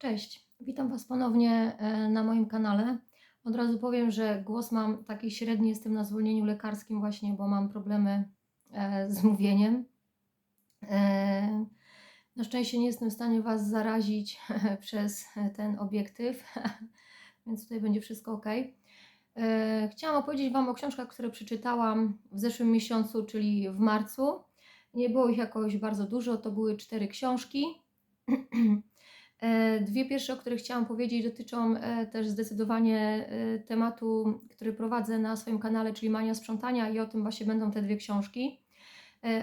Cześć, witam Was ponownie e, na moim kanale. Od razu powiem, że głos mam taki średni, jestem na zwolnieniu lekarskim właśnie, bo mam problemy e, z mówieniem. E, Na szczęście nie jestem w stanie Was zarazić przez ten obiektyw, więc tutaj będzie wszystko ok. Chciałam opowiedzieć Wam o książkach, które przeczytałam w zeszłym miesiącu, czyli w marcu. Nie było ich jakoś bardzo dużo, to były cztery książki. E, Dwie pierwsze, o których chciałam powiedzieć, dotyczą e, też zdecydowanie e, tematu, który prowadzę na swoim kanale, czyli Mania Sprzątania, i o tym właśnie będą te dwie książki.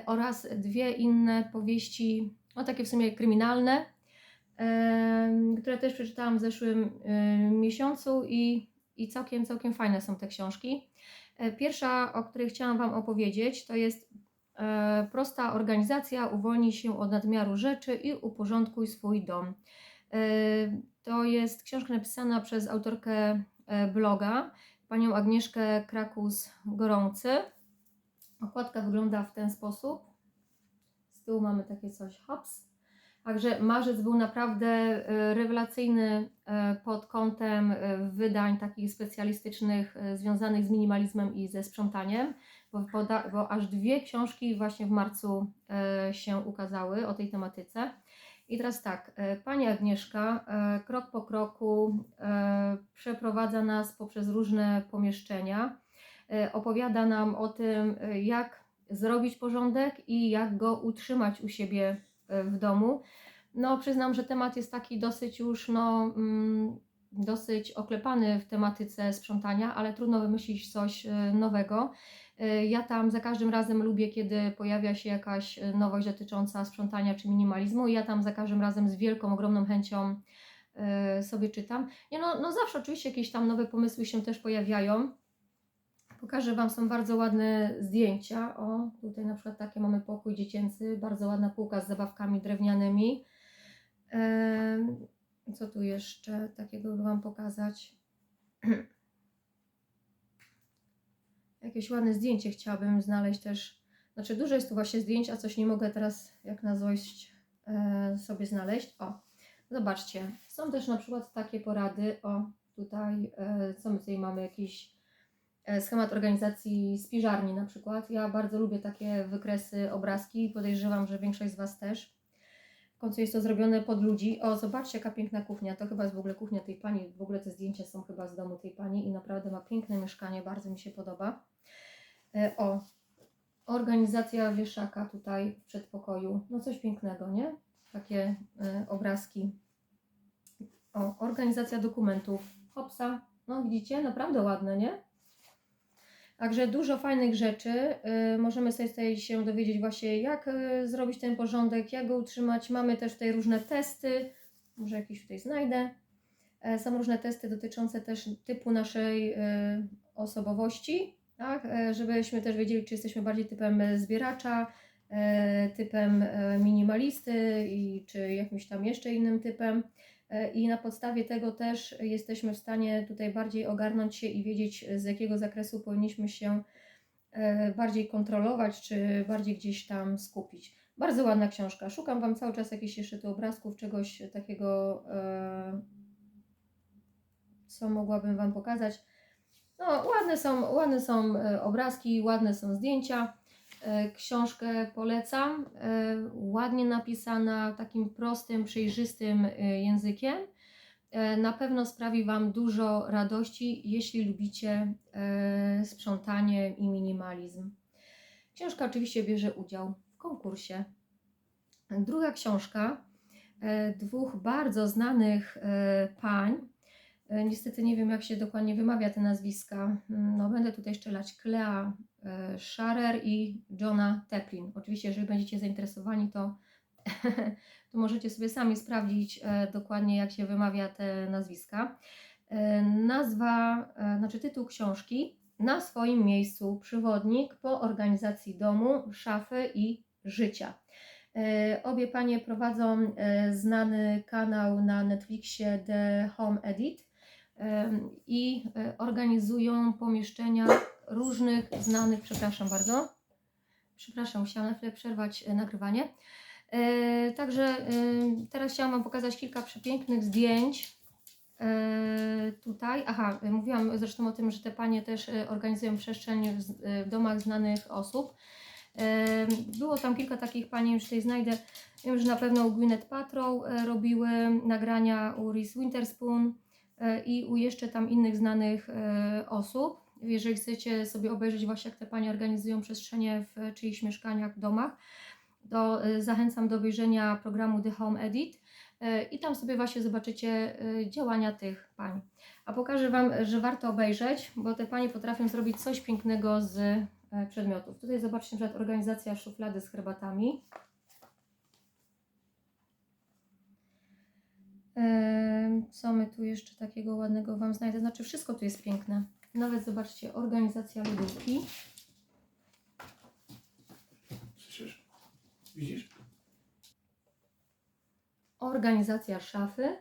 Oraz dwie inne powieści, no takie w sumie kryminalne, które też przeczytałam w zeszłym miesiącu i, i całkiem, całkiem fajne są te książki. Pierwsza, o której chciałam Wam opowiedzieć, to jest Prosta organizacja, uwolnij się od nadmiaru rzeczy i uporządkuj swój dom. E, To jest książka napisana przez autorkę e, bloga, panią Agnieszkę Krakus-Gorący. Okładka wygląda w ten sposób. Z tyłu mamy takie coś, hops. Także marzec był naprawdę e, rewelacyjny pod kątem wydań takich specjalistycznych związanych z minimalizmem i ze sprzątaniem, bo, bo aż dwie książki właśnie w marcu się ukazały o tej tematyce. I teraz tak, e, Pani Agnieszka e, krok po kroku e, przeprowadza nas poprzez różne pomieszczenia, opowiada nam o tym, jak zrobić porządek i jak go utrzymać u siebie w domu. No, przyznam, że temat jest taki dosyć już, no, mm, dosyć oklepany w tematyce sprzątania, ale trudno wymyślić coś nowego. E, Ja tam za każdym razem lubię, kiedy pojawia się jakaś e, nowość dotycząca sprzątania czy minimalizmu. Ja tam za każdym razem z wielką, ogromną chęcią e, sobie czytam. Nie, no, no zawsze oczywiście jakieś tam nowe pomysły się też pojawiają. Pokażę Wam, są bardzo ładne zdjęcia. O, tutaj na przykład takie mamy pokój dziecięcy, bardzo ładna półka z zabawkami drewnianymi. Co tu jeszcze takiego by Wam pokazać? Jakieś ładne zdjęcie chciałabym znaleźć też. Znaczy, dużo jest tu właśnie zdjęć, a coś nie mogę teraz jak na złość e, sobie znaleźć. O, zobaczcie. Są też na przykład takie porady. O, tutaj, e, co my tutaj mamy? Jakiś e, schemat organizacji spiżarni na przykład. Ja bardzo lubię takie wykresy, obrazki podejrzewam, że większość z Was też. W końcu jest to zrobione pod ludzi. O, zobaczcie, jaka piękna kuchnia. To chyba jest w ogóle kuchnia tej pani. W ogóle te zdjęcia są chyba z domu tej pani i naprawdę ma piękne mieszkanie. Bardzo mi się podoba. E, O, organizacja wieszaka tutaj w przedpokoju. No coś pięknego, nie? Takie e, obrazki. O, organizacja dokumentów. Hopsa. No widzicie, naprawdę ładne, nie? Także dużo fajnych rzeczy. y, możemy sobie tutaj się dowiedzieć właśnie, jak y, zrobić ten porządek, jak go utrzymać. Mamy też tutaj różne testy. Może jakieś tutaj znajdę. E, Są różne testy dotyczące też typu naszej y, osobowości, tak? E, żebyśmy też wiedzieli, czy jesteśmy bardziej typem zbieracza, e, typem minimalisty i czy jakimś tam jeszcze innym typem. E, I na podstawie tego też jesteśmy w stanie tutaj bardziej ogarnąć się i wiedzieć, z jakiego zakresu powinniśmy się e, bardziej kontrolować, czy bardziej gdzieś tam skupić. Bardzo ładna książka. Szukam Wam cały czas jakichś jeszcze tu obrazków, czegoś takiego, e, co mogłabym Wam pokazać. No, ładne są, ładne są obrazki, ładne są zdjęcia. E, Książkę polecam. E, Ładnie napisana, takim prostym, przejrzystym e, językiem. Na pewno sprawi Wam dużo radości, jeśli lubicie sprzątanie i minimalizm. Książka oczywiście bierze udział w konkursie. Druga książka dwóch bardzo znanych pań. E, Niestety nie wiem, jak się dokładnie wymawia te nazwiska. No, będę tutaj strzelać Clea e, Scharer i Johna Teplin. Oczywiście, jeżeli będziecie zainteresowani, to, to możecie sobie sami sprawdzić e, dokładnie, jak się wymawia te nazwiska. Nazwa, znaczy tytuł książki Na swoim miejscu przewodnik po organizacji domu, szafy i życia. Obie panie prowadzą znany kanał na Netflixie The Home Edit i e, organizują pomieszczenia różnych znanych, przepraszam bardzo, przepraszam, musiałam na chwilę przerwać e, nagrywanie, E, Także teraz chciałam Wam pokazać kilka przepięknych zdjęć. Tutaj, aha, mówiłam zresztą o tym, że te panie też organizują przestrzeń w, domach znanych osób. Było tam kilka takich pani, już tutaj znajdę. Wiem, że na pewno Gwyneth Paltrow e, robiły nagrania u Reese Witherspoon e, i u jeszcze tam innych znanych e, osób. Jeżeli chcecie sobie obejrzeć właśnie jak te panie organizują przestrzenie w czyichś mieszkaniach, domach, to e, zachęcam do obejrzenia programu The Home Edit e, i tam sobie właśnie zobaczycie e, działania tych pań. A pokażę Wam, że warto obejrzeć, bo te panie potrafią zrobić coś pięknego z e, przedmiotów. Tutaj zobaczcie przykład organizacja szuflady z herbatami. Co my tu jeszcze takiego ładnego Wam znajdę? Znaczy wszystko tu jest piękne. Nawet zobaczcie, organizacja lodówki. Słyszysz? Widzisz? Organizacja szafy.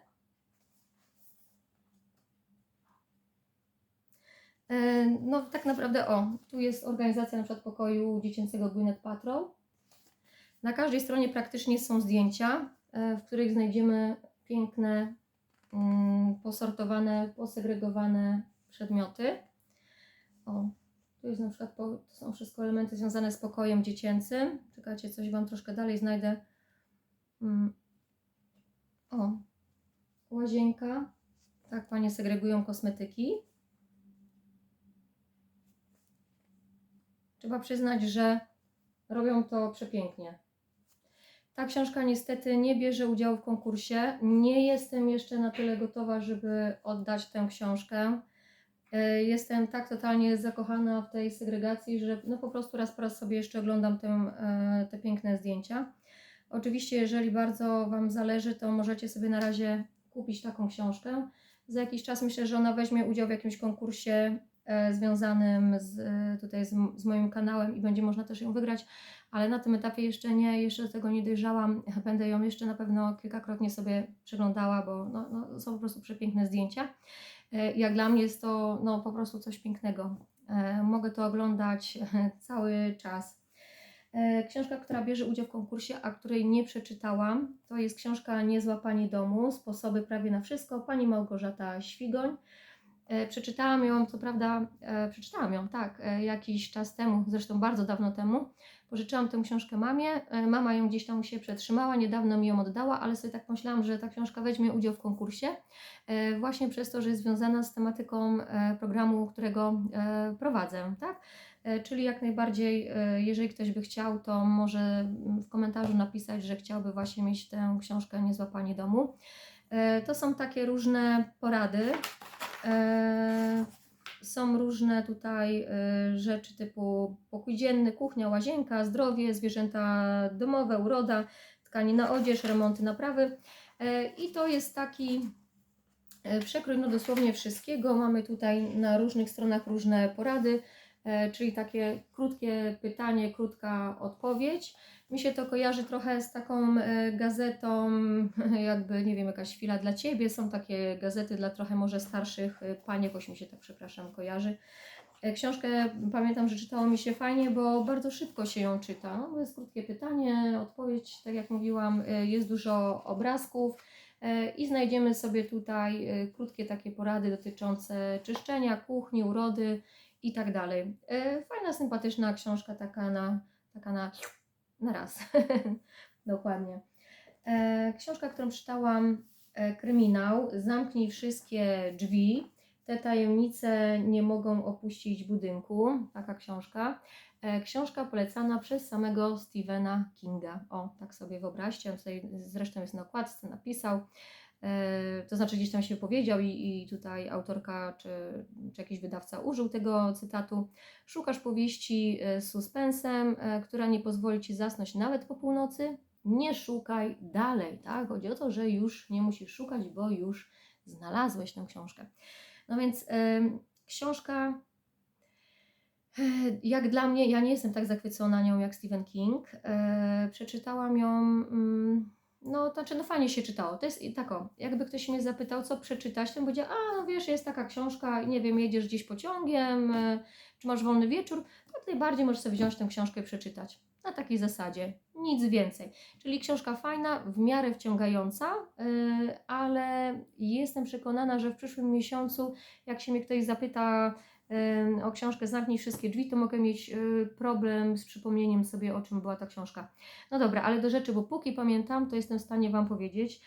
No tak naprawdę, o, tu jest organizacja na przykład pokoju dziecięcego Gwyneth Paltrow. Na każdej stronie praktycznie są zdjęcia, e, w których znajdziemy piękne, mm, posortowane, posegregowane przedmioty. O, tu jest na przykład, to są wszystko elementy związane z pokojem dziecięcym. Czekajcie, coś Wam troszkę dalej znajdę. Mm. O, łazienka. Tak, panie segregują kosmetyki. Trzeba przyznać, że robią to przepięknie. Ta książka niestety nie bierze udziału w konkursie. Nie jestem jeszcze na tyle gotowa, żeby oddać tę książkę. E, Jestem tak totalnie zakochana w tej segregacji, że no po prostu raz po raz sobie jeszcze oglądam e, te piękne zdjęcia. Oczywiście, jeżeli bardzo Wam zależy, to możecie sobie na razie kupić taką książkę. Za jakiś czas myślę, że ona weźmie udział w jakimś konkursie związanym z, e, tutaj z, z moim kanałem i będzie można też ją wygrać, ale na tym etapie jeszcze nie, jeszcze do tego nie dojrzałam. Będę ją jeszcze na pewno kilkakrotnie sobie przeglądała, bo no, no, są po prostu przepiękne zdjęcia. E, Jak dla mnie jest to no, po prostu coś pięknego. E, Mogę to oglądać cały czas. E, Książka, która bierze udział w konkursie, a której nie przeczytałam, to jest książka Niezła Pani Domu, Sposoby prawie na wszystko, pani Małgorzata Świgoń. E, Przeczytałam ją, co prawda, e, przeczytałam ją, tak, e, jakiś czas temu, zresztą bardzo dawno temu. Pożyczyłam tę książkę mamie, mama ją gdzieś tam siebie przetrzymała, niedawno mi ją oddała, ale sobie tak pomyślałam, że ta książka weźmie udział w konkursie, właśnie przez to, że jest związana z tematyką programu, którego prowadzę, tak? Czyli jak najbardziej, jeżeli ktoś by chciał, to może w komentarzu napisać, że chciałby właśnie mieć tę książkę Niezła Pani Domu. To są takie różne porady. E, Są różne tutaj e, rzeczy typu pokój dzienny, kuchnia, łazienka, zdrowie, zwierzęta domowe, uroda, tkanina, odzież, remonty, naprawy. E, I to jest taki przekrój no dosłownie wszystkiego. Mamy tutaj na różnych stronach różne porady. E, czyli takie krótkie pytanie, krótka odpowiedź. Mi się to kojarzy trochę z taką e, gazetą, jakby, nie wiem, jakaś chwila dla Ciebie. Są takie gazety dla trochę może starszych e, pań, jakoś mi się tak, przepraszam, kojarzy. Książkę pamiętam, że czytało mi się fajnie, bo bardzo szybko się ją czyta. No, jest krótkie pytanie, odpowiedź, tak jak mówiłam, jest dużo obrazków. I znajdziemy sobie tutaj krótkie takie porady dotyczące czyszczenia, kuchni, urody, i tak dalej. E, Fajna, sympatyczna książka, taka na, taka na, na raz. Dokładnie. E, Książka, którą czytałam, e, kryminał. Zamknij wszystkie drzwi. Te tajemnice nie mogą opuścić budynku. Taka książka. Książka polecana przez samego Stephena Kinga. O, tak sobie wyobraźcie. Tutaj zresztą jest na okładce, napisał. E, to znaczy gdzieś tam się powiedział i, i tutaj autorka czy, czy jakiś wydawca użył tego cytatu. Szukasz powieści e, z suspensem, e, która nie pozwoli Ci zasnąć nawet po północy? Nie szukaj dalej, tak? Chodzi o to, że już nie musisz szukać, bo już znalazłeś tę książkę. No więc książka jak dla mnie, ja nie jestem tak zachwycona nią jak Stephen King. Przeczytałam ją mm, No, to znaczy, no fajnie się czytało. To jest tak o, jakby ktoś mnie zapytał, co przeczytać, to bym powiedział, a no wiesz, jest taka książka, nie wiem, jedziesz gdzieś pociągiem, y, czy masz wolny wieczór, to jak najbardziej możesz sobie wziąć tę książkę i przeczytać. Na takiej zasadzie, nic więcej. Czyli książka fajna, w miarę wciągająca, y, ale jestem przekonana, że w przyszłym miesiącu, jak się mnie ktoś zapyta o książkę Zamknij wszystkie drzwi, to mogę mieć y, problem z przypomnieniem sobie, o czym była ta książka. No dobra, ale do rzeczy, bo póki pamiętam, to jestem w stanie Wam powiedzieć.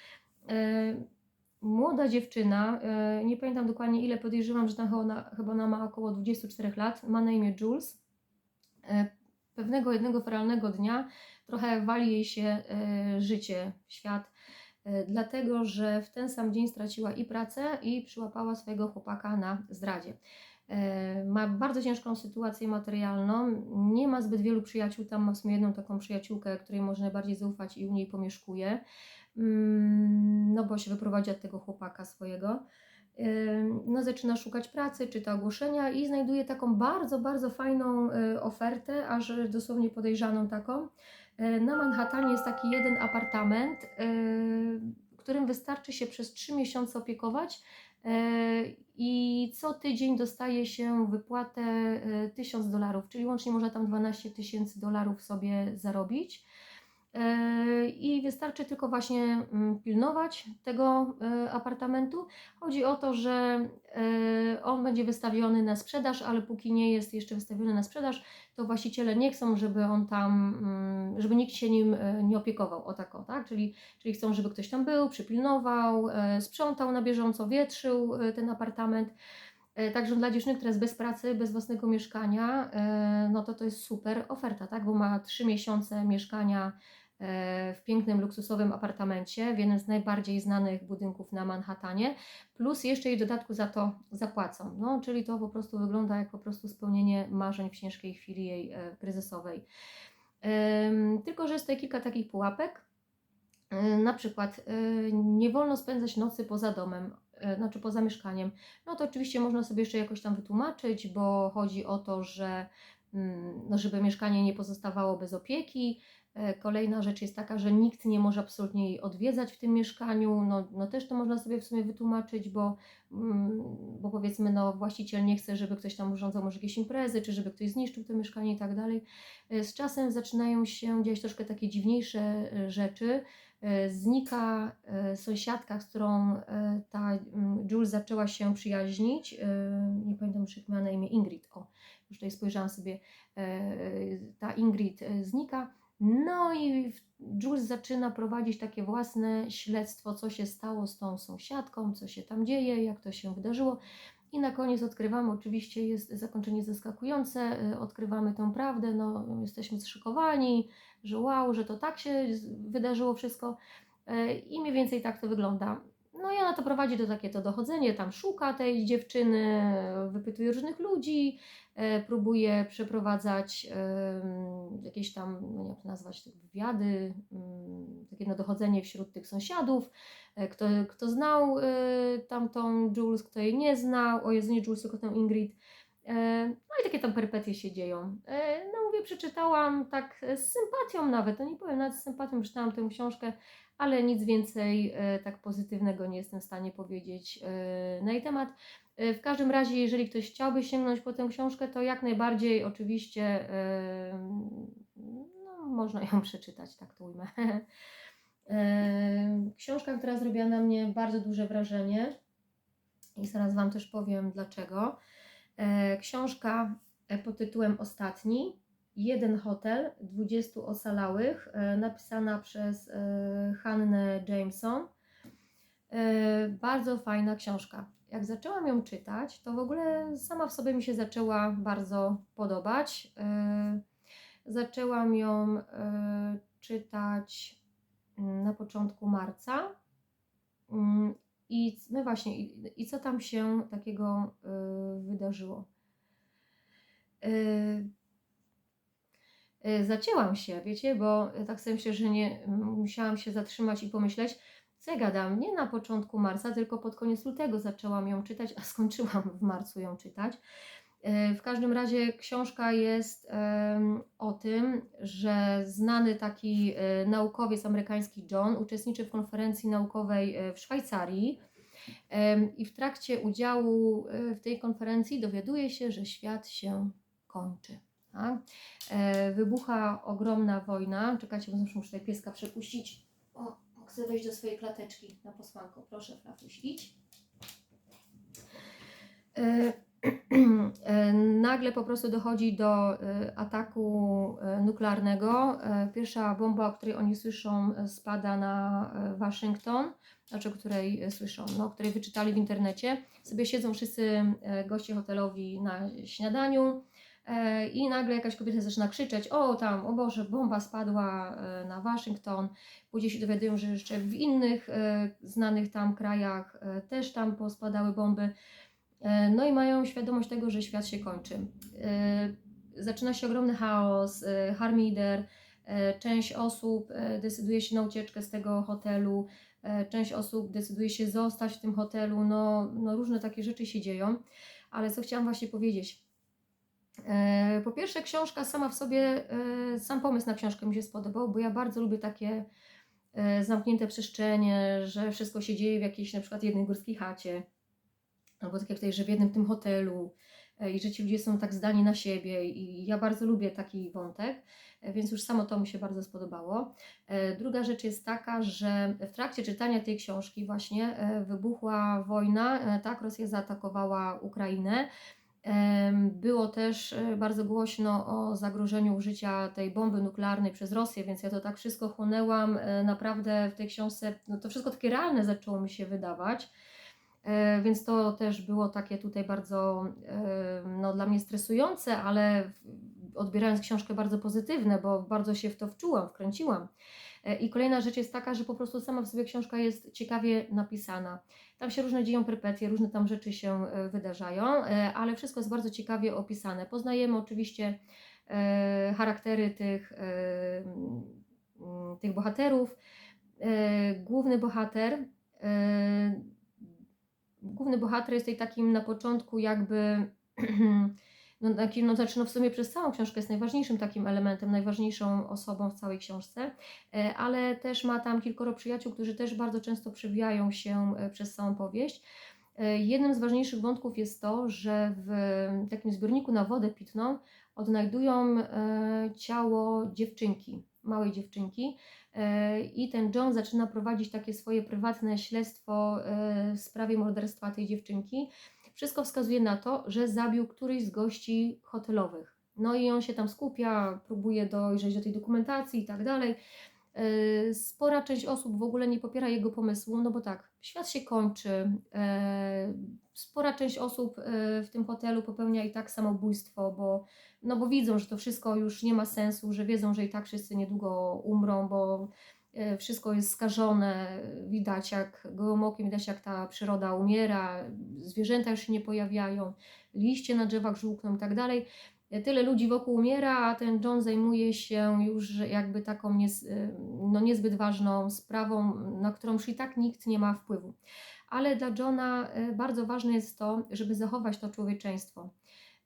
Y, Młoda dziewczyna, y, nie pamiętam dokładnie ile, podejrzewam, że ona, chyba ona ma około 24 lat, ma na imię Jules. Y, Pewnego jednego feralnego dnia trochę wali jej się życie, świat, dlatego że w ten sam dzień straciła i pracę, i przyłapała swojego chłopaka na zdradzie. Y, Ma bardzo ciężką sytuację materialną, nie ma zbyt wielu przyjaciół, tam ma w sumie jedną taką przyjaciółkę, której może najbardziej zaufać i u niej pomieszkuje, Mm, no bo się wyprowadzi od tego chłopaka swojego. Y, No, zaczyna szukać pracy, czyta ogłoszenia i znajduje taką bardzo, bardzo fajną y, ofertę, aż dosłownie podejrzaną taką. Na Manhattanie jest taki jeden apartament, którym wystarczy się przez 3 miesiące opiekować y, i co tydzień dostaje się wypłatę y, 1000 dolarów, czyli łącznie można tam 12 tysięcy dolarów sobie zarobić. E, I wystarczy tylko właśnie mm, pilnować tego e, apartamentu. Chodzi o to, że e, on będzie wystawiony na sprzedaż, ale póki nie jest jeszcze wystawiony na sprzedaż, to właściciele nie chcą, żeby on tam, mm, żeby nikt się nim nie opiekował. O tak, o, tak? Czyli, czyli chcą, żeby ktoś tam był, przypilnował, sprzątał na bieżąco, wietrzył ten apartament. E, Także dla dziewczyny, która jest bez pracy, bez własnego mieszkania, e, no to to jest super oferta, tak? Bo ma 3 miesiące mieszkania e, w pięknym, luksusowym apartamencie w jednym z najbardziej znanych budynków na Manhattanie, plus jeszcze jej dodatku za to zapłacą. No, czyli to po prostu wygląda jak po prostu spełnienie marzeń w ciężkiej chwili jej kryzysowej. Tylko, że jest tutaj kilka takich pułapek. Na przykład nie wolno spędzać nocy poza domem, znaczy poza mieszkaniem. No to oczywiście można sobie jeszcze jakoś tam wytłumaczyć, bo chodzi o to, że mm, no, żeby mieszkanie nie pozostawało bez opieki. E, Kolejna rzecz jest taka, że nikt nie może absolutnie jej odwiedzać w tym mieszkaniu. No, no też to można sobie w sumie wytłumaczyć, bo, mm, bo powiedzmy, no właściciel nie chce, żeby ktoś tam urządzał może jakieś imprezy, czy żeby ktoś zniszczył to mieszkanie i tak dalej. E, Z czasem zaczynają się dziać troszkę takie dziwniejsze e, rzeczy. E, Znika e, sąsiadka, z którą e, ta Jules zaczęła się przyjaźnić. Nie pamiętam już jak miała na imię Ingrid. O, już tutaj spojrzałam sobie. Ta Ingrid znika. No i Jules zaczyna prowadzić takie własne śledztwo, co się stało z tą sąsiadką, co się tam dzieje, jak to się wydarzyło. I na koniec odkrywamy, oczywiście jest zakończenie zaskakujące, e, odkrywamy tę prawdę, no jesteśmy zszokowani, że wow, że to tak się wydarzyło wszystko E, i mniej więcej tak to wygląda. No i ona to prowadzi do takie to dochodzenie, tam szuka tej dziewczyny, wypytuje różnych ludzi, e, próbuje przeprowadzać jakieś tam, no nie jak to nazwać, wywiady, takie no dochodzenie wśród tych sąsiadów, e, kto, kto znał e, tamtą Jules, kto jej nie znał, o Jezu, nie Jules, tylko tę Ingrid. E, No i takie tam perypetie się dzieją. E, No mówię, przeczytałam tak z sympatią nawet, no nie powiem, nawet z sympatią przeczytałam tę książkę, ale nic więcej e, tak pozytywnego nie jestem w stanie powiedzieć na jej temat. W każdym razie, jeżeli ktoś chciałby sięgnąć po tę książkę, to jak najbardziej oczywiście no, można ją przeczytać, tak to ujmę. Książka, która zrobiła na mnie bardzo duże wrażenie i zaraz Wam też powiem dlaczego. E, Książka e, pod tytułem Ostatni. Jeden hotel, 20 osalałych, e, napisana przez Hannę Jameson. Bardzo fajna książka. Jak zaczęłam ją czytać, to w ogóle sama w sobie mi się zaczęła bardzo podobać. Zaczęłam ją czytać mm, na początku marca. I no właśnie, i, i co tam się takiego y, wydarzyło? Y, y, zacięłam się, wiecie, bo tak sobie myślę, że nie musiałam się zatrzymać i pomyśleć, co ja gadam, nie na początku marca, tylko pod koniec lutego zaczęłam ją czytać, a skończyłam w marcu ją czytać. E, W każdym razie książka jest o tym, że znany taki e, naukowiec amerykański John uczestniczy w konferencji naukowej e, w Szwajcarii i w trakcie udziału w tej konferencji dowiaduje się, że świat się kończy. Tak? Wybucha ogromna wojna. Czekajcie, bo muszę tutaj pieska przepuścić. O, chcę wejść do swojej klateczki na posłanko. Proszę, Fratuś, idź. Nagle po prostu dochodzi do e, ataku e, nuklearnego. E, Pierwsza bomba, o której oni słyszą, e, spada na e, Waszyngton, znaczy o której e, słyszą, no, o której wyczytali w internecie. Sobie siedzą wszyscy e, goście hotelowi na śniadaniu e, i nagle jakaś kobieta zaczyna krzyczeć, o tam, o Boże, bomba spadła e, na Waszyngton. Później się dowiadują, że jeszcze w innych e, znanych tam krajach e, też tam pospadały bomby. E, No i mają świadomość tego, że świat się kończy. E, Zaczyna się ogromny chaos, e, harmider, część osób decyduje się na ucieczkę z tego hotelu, część osób decyduje się zostać w tym hotelu, no, no różne takie rzeczy się dzieją. Ale co chciałam właśnie powiedzieć? Po pierwsze, książka sama w sobie, sam pomysł na książkę mi się spodobał, bo ja bardzo lubię takie zamknięte przestrzenie, że wszystko się dzieje w jakiejś na przykład jednej górskiej chacie, albo tak jak tutaj, że w jednym tym hotelu e, i że ci ludzie są tak zdani na siebie i ja bardzo lubię taki wątek, e, więc już samo to mi się bardzo spodobało. E, Druga rzecz jest taka, że w trakcie czytania tej książki właśnie wybuchła wojna, tak, Rosja zaatakowała Ukrainę. Było też bardzo głośno o zagrożeniu użycia tej bomby nuklearnej przez Rosję, więc ja to tak wszystko chłonęłam. Naprawdę w tej książce no to wszystko takie realne zaczęło mi się wydawać. E, Więc to też było takie tutaj bardzo e, no, dla mnie stresujące, ale odbierając książkę bardzo pozytywne, bo bardzo się w to wczułam, wkręciłam. E, I kolejna rzecz jest taka, że po prostu sama w sobie książka jest ciekawie napisana. Tam się różne dzieją perpetie, różne tam rzeczy się wydarzają, ale wszystko jest bardzo ciekawie opisane. Poznajemy oczywiście charaktery tych, tych bohaterów. Główny bohater główny bohater jest tutaj takim na początku jakby no, takim, no, znaczy no w sumie przez całą książkę jest najważniejszym takim elementem, najważniejszą osobą w całej książce, e, ale też ma tam kilkoro przyjaciół, którzy też bardzo często przewijają się e, przez całą powieść. E, Jednym z ważniejszych wątków jest to, że w takim zbiorniku na wodę pitną odnajdują ciało dziewczynki, małej dziewczynki, i ten John zaczyna prowadzić takie swoje prywatne śledztwo e, w sprawie morderstwa tej dziewczynki. Wszystko wskazuje na to, że zabił któryś z gości hotelowych. No i on się tam skupia, próbuje dojrzeć do tej dokumentacji i tak dalej. E, Spora część osób w ogóle nie popiera jego pomysłu, no bo tak, świat się kończy. Spora część osób e, w tym hotelu popełnia i tak samobójstwo, bo no bo widzą, że to wszystko już nie ma sensu, że wiedzą, że i tak wszyscy niedługo umrą, bo e, wszystko jest skażone, widać jak gołym okiem, widać jak ta przyroda umiera, zwierzęta już się nie pojawiają, liście na drzewach żółkną i tak dalej. Tyle ludzi wokół umiera, a ten John zajmuje się już jakby taką niez, e, no niezbyt ważną sprawą, na którą już i tak nikt nie ma wpływu. Ale dla Johna e, bardzo ważne jest to, żeby zachować to człowieczeństwo.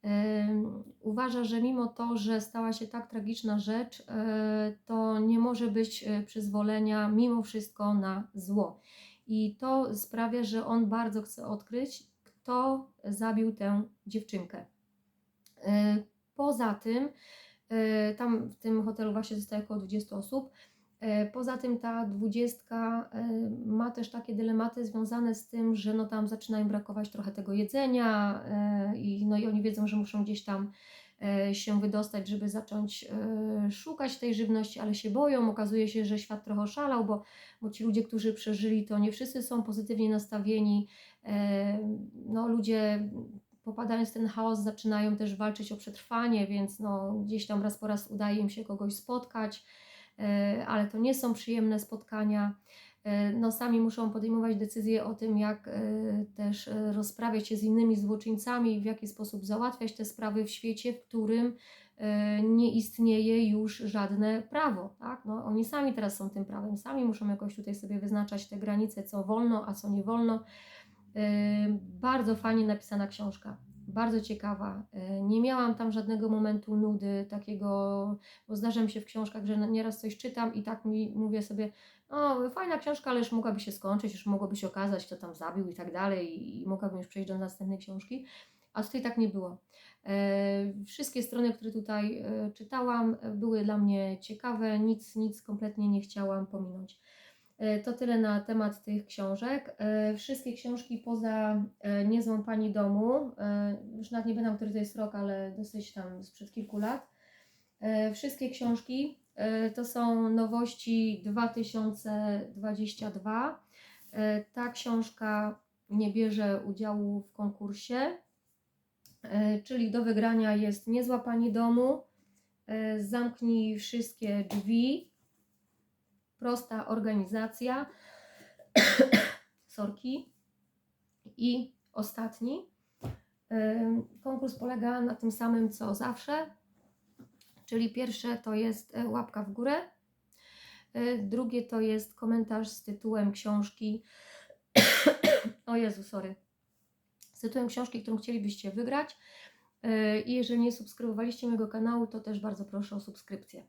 Ym, Uważa, że mimo to, że stała się tak tragiczna rzecz, e, to nie może być przyzwolenia mimo wszystko na zło. I to sprawia, że on bardzo chce odkryć, kto zabił tę dziewczynkę. Poza tym, tam w tym hotelu właśnie zostaje około 20 osób. E, Poza tym ta dwudziestka e, ma też takie dylematy związane z tym, że no tam zaczyna im brakować trochę tego jedzenia e, i, no i oni wiedzą, że muszą gdzieś tam się wydostać, żeby zacząć szukać tej żywności, ale się boją. Okazuje się, że świat trochę oszalał, bo, bo ci ludzie, którzy przeżyli, to nie wszyscy są pozytywnie nastawieni. No ludzie popadając w ten chaos zaczynają też walczyć o przetrwanie, więc no, gdzieś tam raz po raz udaje im się kogoś spotkać ale to nie są przyjemne spotkania. E, No, sami muszą podejmować decyzje o tym, jak e, też e, rozprawiać się z innymi złoczyńcami, w jaki sposób załatwiać te sprawy w świecie, w którym e, nie istnieje już żadne prawo. Tak? No, oni sami teraz są tym prawem, sami muszą jakoś tutaj sobie wyznaczać te granice, co wolno, a co nie wolno. E, Bardzo fajnie napisana książka. Bardzo ciekawa. E, Nie miałam tam żadnego momentu nudy, takiego, bo zdarza mi się w książkach, że nieraz coś czytam i tak mi mówię sobie, o, fajna książka, ale już mogłaby się skończyć, już mogłoby się okazać, kto tam zabił i tak dalej, i mogłabym już przejść do następnej książki. A tutaj tak nie było. E, Wszystkie strony, które tutaj e, czytałam, były dla mnie ciekawe, nic, nic kompletnie nie chciałam pominąć. E, To tyle na temat tych książek. E, Wszystkie książki poza e, Niezłą Pani Domu, już nawet nie pamiętam, który to jest rok, ale dosyć tam sprzed kilku lat. Wszystkie książki to są nowości 2022. E, Ta książka nie bierze udziału w konkursie, czyli do wygrania jest Niezła Pani Domu, Zamknij wszystkie drzwi, prosta organizacja, sorki i ostatni. Konkurs polega na tym samym co zawsze, czyli pierwsze to jest e, łapka w górę, e, drugie to jest komentarz z tytułem książki. o Jezu, sorry. Z tytułem książki, którą chcielibyście wygrać. E, I jeżeli nie subskrybowaliście mojego kanału, to też bardzo proszę o subskrypcję.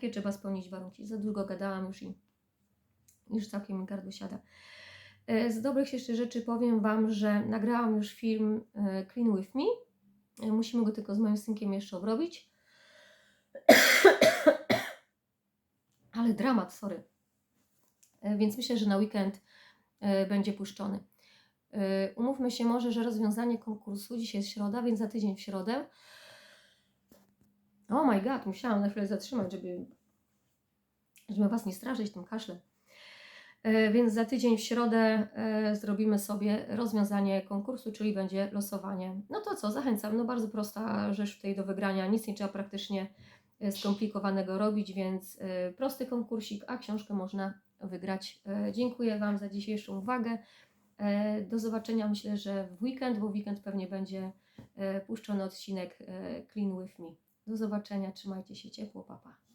Takie trzeba spełnić warunki. Za długo gadałam już i już całkiem gardło siada. E, Z dobrych jeszcze rzeczy powiem Wam, że nagrałam już film e, Clean With Me. E, Musimy go tylko z moim synkiem jeszcze obrobić. Ale dramat, sorry. Więc myślę, że na weekend będzie puszczony. Umówmy się może, że rozwiązanie konkursu, dzisiaj jest środa, więc za tydzień w środę. Oh my god, musiałam na chwilę zatrzymać, żeby, żeby Was nie straszyć tym kaszlem. E, Więc za tydzień w środę e, zrobimy sobie rozwiązanie konkursu, czyli będzie losowanie. No to co, zachęcam. No bardzo prosta rzecz tutaj do wygrania. Nic nie trzeba praktycznie e, skomplikowanego robić, więc prosty konkursik, a książkę można wygrać. Dziękuję Wam za dzisiejszą uwagę. Do zobaczenia myślę, że w weekend, bo w weekend pewnie będzie puszczony odcinek Clean With Me. Do zobaczenia, trzymajcie się ciepło, papa.